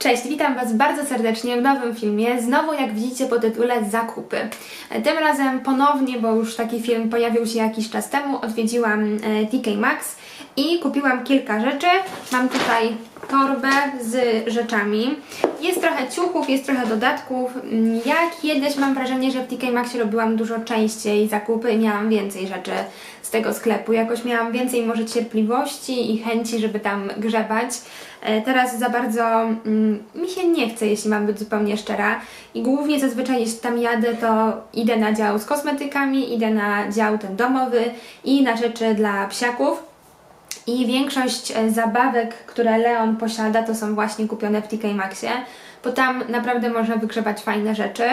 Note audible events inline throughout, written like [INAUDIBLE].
Cześć, witam Was bardzo serdecznie w nowym filmie. Znowu, jak widzicie po tytule, zakupy. Tym razem ponownie, bo już taki film pojawił się jakiś czas temu, odwiedziłam e, TK Maxx i kupiłam kilka rzeczy. Mam tutaj torbę z rzeczami. Jest trochę ciuchów, jest trochę dodatków. Ja kiedyś mam wrażenie, że w TK Maxxie robiłam dużo częściej zakupy i miałam więcej rzeczy z tego sklepu. Jakoś miałam więcej może cierpliwości i chęci, żeby tam grzebać. E, Teraz za bardzo mm, mi się nie chce, jeśli mam być zupełnie szczera. I głównie zazwyczaj, jeśli tam jadę, to idę na dział z kosmetykami, idę na dział ten domowy i na rzeczy dla psiaków. I większość e, zabawek, które Leon posiada, to są właśnie kupione w TK Maxie, bo tam naprawdę można wygrzebać fajne rzeczy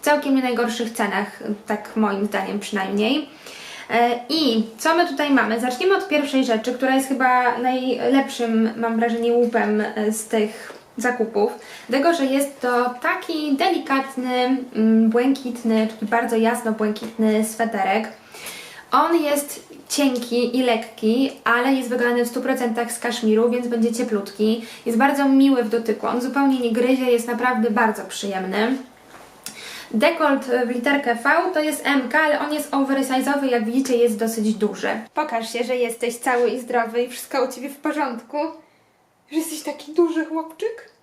w całkiem nie najgorszych cenach, tak moim zdaniem przynajmniej. E, I co my tutaj mamy? Zacznijmy od pierwszej rzeczy, która jest chyba najlepszym, mam wrażenie, łupem e, z tych zakupów. Dlatego, że jest to taki delikatny, mm, błękitny, taki bardzo jasno błękitny sweterek. On jest cienki i lekki, ale jest wykonany w 100% z kaszmiru, więc będzie cieplutki. Jest bardzo miły w dotyku, on zupełnie nie gryzie, jest naprawdę bardzo przyjemny. Dekolt w literkę V to jest MK, ale on jest oversize'owy, jak widzicie jest dosyć duży. Pokaż się, że jesteś cały i zdrowy i wszystko u Ciebie w porządku. Że jesteś taki duży chłopczyk.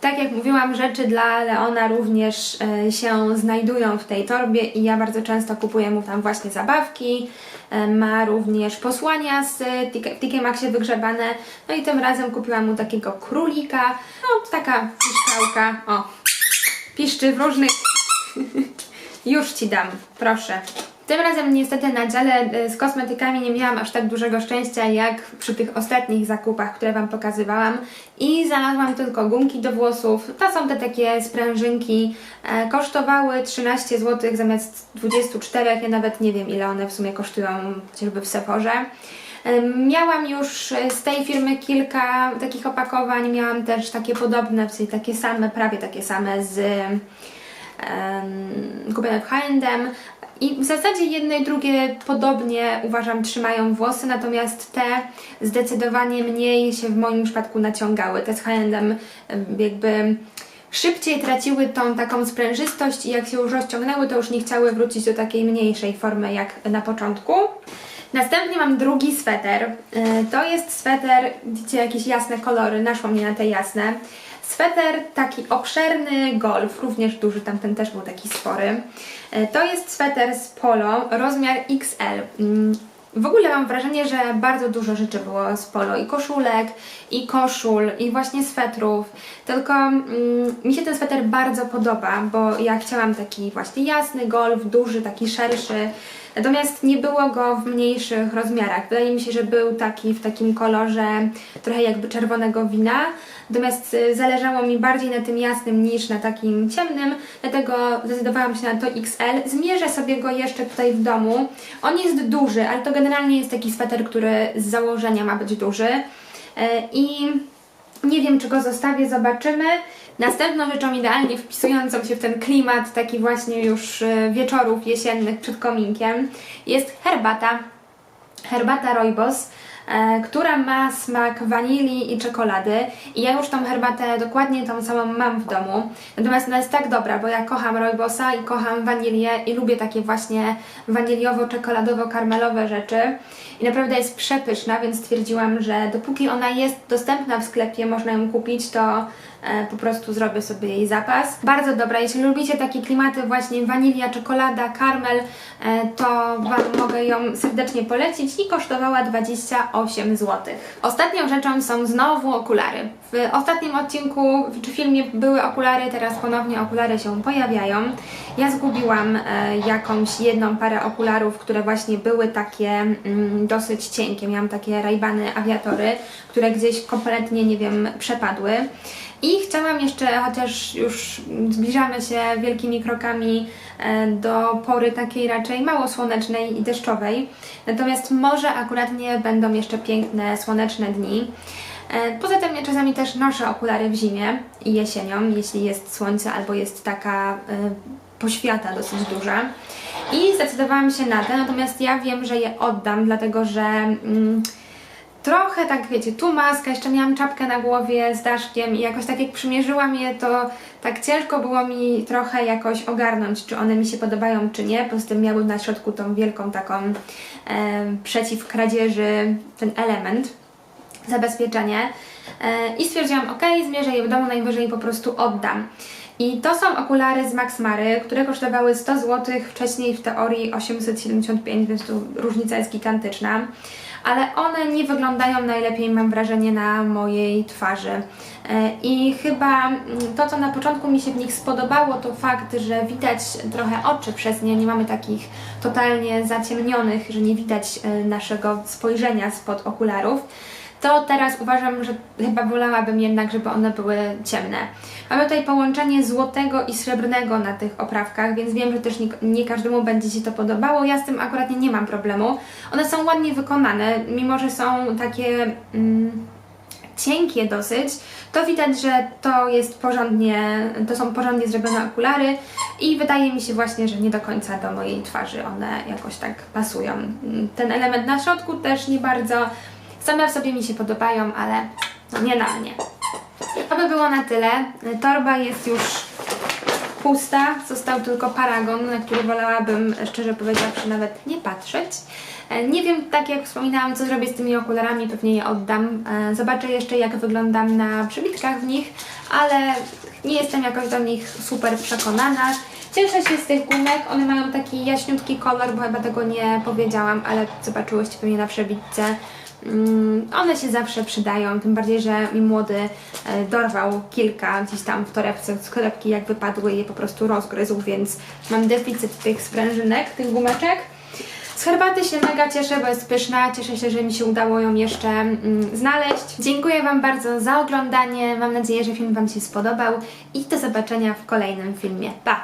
Tak jak mówiłam, rzeczy dla Leona również e, się znajdują w tej torbie i ja bardzo często kupuję mu tam właśnie zabawki. E, ma również posłania z TK Maxie wygrzebane. No i tym razem kupiłam mu takiego królika. No, taka piszczałka. O, piszczy w różnych [LAUGHS] już Ci dam, proszę. Tym razem niestety na dziale e, z kosmetykami nie miałam aż tak dużego szczęścia jak przy tych ostatnich zakupach, które Wam pokazywałam i znalazłam tylko gumki do włosów. To są te takie sprężynki. E, kosztowały 13 zł zamiast 24. Ja nawet nie wiem ile one w sumie kosztują chociażby w Sephorze. E, Miałam już z tej firmy kilka takich opakowań, miałam też takie podobne, sensie takie same, prawie takie same z kupione w H&M i w zasadzie jedne i drugie podobnie uważam trzymają włosy, natomiast te zdecydowanie mniej się w moim przypadku naciągały. Te z H&M jakby szybciej traciły tą taką sprężystość i jak się już rozciągnęły, to już nie chciały wrócić do takiej mniejszej formy jak na początku. Następnie mam drugi sweter. E, To jest sweter, widzicie, jakieś jasne kolory, naszło mnie na te jasne. Sweter taki obszerny golf, również duży, tamten też był taki spory. E, To jest sweter z polo, rozmiar XL. Mm, W ogóle mam wrażenie, że bardzo dużo rzeczy było z polo i koszulek, i koszul, i właśnie swetrów. Tylko mm, mi się ten sweter bardzo podoba, bo ja chciałam taki właśnie jasny golf, duży, taki szerszy. Natomiast nie było go w mniejszych rozmiarach. Wydaje mi się, że był taki w takim kolorze trochę jakby czerwonego wina. Natomiast y, zależało mi bardziej na tym jasnym niż na takim ciemnym, dlatego zdecydowałam się na to XL. Zmierzę sobie go jeszcze tutaj w domu. On jest duży, ale to generalnie jest taki sweter, który z założenia ma być duży. Y, I nie wiem, czy go zostawię, zobaczymy. Następną rzeczą idealnie wpisującą się w ten klimat taki właśnie już y, wieczorów jesiennych przed kominkiem jest herbata. Herbata Rooibos, e, która ma smak wanilii i czekolady. I ja już tą herbatę dokładnie tą samą mam w domu. Natomiast ona jest tak dobra, bo ja kocham Rooibosa i kocham wanilię i lubię takie właśnie waniliowo-czekoladowo-karmelowe rzeczy. I naprawdę jest przepyszna, więc stwierdziłam, że dopóki ona jest dostępna w sklepie, można ją kupić, to e, po prostu zrobię sobie jej zapas. Bardzo dobra, jeśli lubicie takie klimaty właśnie wanilia, czekolada, karmel, e, to Wam mogę ją serdecznie polecić i kosztowała 28 zł. Ostatnią rzeczą są znowu okulary. W ostatnim odcinku czy filmie były okulary, teraz ponownie okulary się pojawiają. Ja zgubiłam e, jakąś jedną parę okularów, które właśnie były takie mm, dosyć cienkie. Miałam takie rajbany awiatory, które gdzieś kompletnie, nie wiem, przepadły. I chciałam jeszcze, chociaż już zbliżamy się wielkimi krokami e, do pory takiej raczej mało słonecznej i deszczowej, natomiast może akurat nie będą jeszcze piękne, słoneczne dni. E, Poza tym ja czasami też noszę okulary w zimie i jesienią, jeśli jest słońce albo jest taka e, poświata dosyć duża. I zdecydowałam się na te, natomiast ja wiem, że je oddam, dlatego że mm, trochę tak wiecie, tu maska, jeszcze miałam czapkę na głowie z daszkiem i jakoś tak jak przymierzyłam je, to tak ciężko było mi trochę jakoś ogarnąć, czy one mi się podobają, czy nie. Poza tym miały na środku tą wielką taką e, przeciw kradzieży ten element zabezpieczenie E, i stwierdziłam, ok, zmierzę je w domu, najwyżej po prostu oddam. I to są okulary z Max Mary, które kosztowały 100 zł, wcześniej w teorii 875, więc tu różnica jest gigantyczna. Ale one nie wyglądają najlepiej, mam wrażenie, na mojej twarzy. E, I chyba mm, to, co na początku mi się w nich spodobało, to fakt, że widać trochę oczy przez nie, nie mamy takich totalnie zaciemnionych, że nie widać e, naszego spojrzenia spod okularów to teraz uważam, że chyba wolałabym jednak, żeby one były ciemne. Mamy tutaj połączenie złotego i srebrnego na tych oprawkach, więc wiem, że też nie, nie każdemu będzie się to podobało. Ja z tym akurat nie, mam problemu. One są ładnie wykonane, mimo że są takie... Mm, cienkie dosyć, to widać, że to jest porządnie, to są porządnie zrobione okulary i wydaje mi się właśnie, że nie do końca do mojej twarzy one jakoś tak pasują. Ten element na środku też nie bardzo, same w sobie mi się podobają, ale no nie na mnie. To by było na tyle. Torba jest już pusta, został tylko paragon, na który wolałabym, szczerze powiedziawszy, nawet nie patrzeć. E, Nie wiem, tak jak wspominałam, co zrobię z tymi okularami, pewnie je oddam. E, Zobaczę jeszcze, jak wyglądam na przybitkach w nich, ale nie jestem jakoś do nich super przekonana. Cieszę się z tych gumek, one mają taki jaśniutki kolor, bo chyba tego nie powiedziałam, ale zobaczyłyście pewnie na przebitce. Mm, One się zawsze przydają, tym bardziej, że mi młody e, dorwał kilka gdzieś tam w torebce z torebki, jak wypadły je po prostu rozgryzł, więc mam deficyt tych sprężynek, tych gumeczek. Z herbaty się mega cieszę, bo jest pyszna. Cieszę się, że mi się udało ją jeszcze mm, znaleźć. Dziękuję Wam bardzo za oglądanie. Mam nadzieję, że film Wam się spodobał i do zobaczenia w kolejnym filmie. Pa!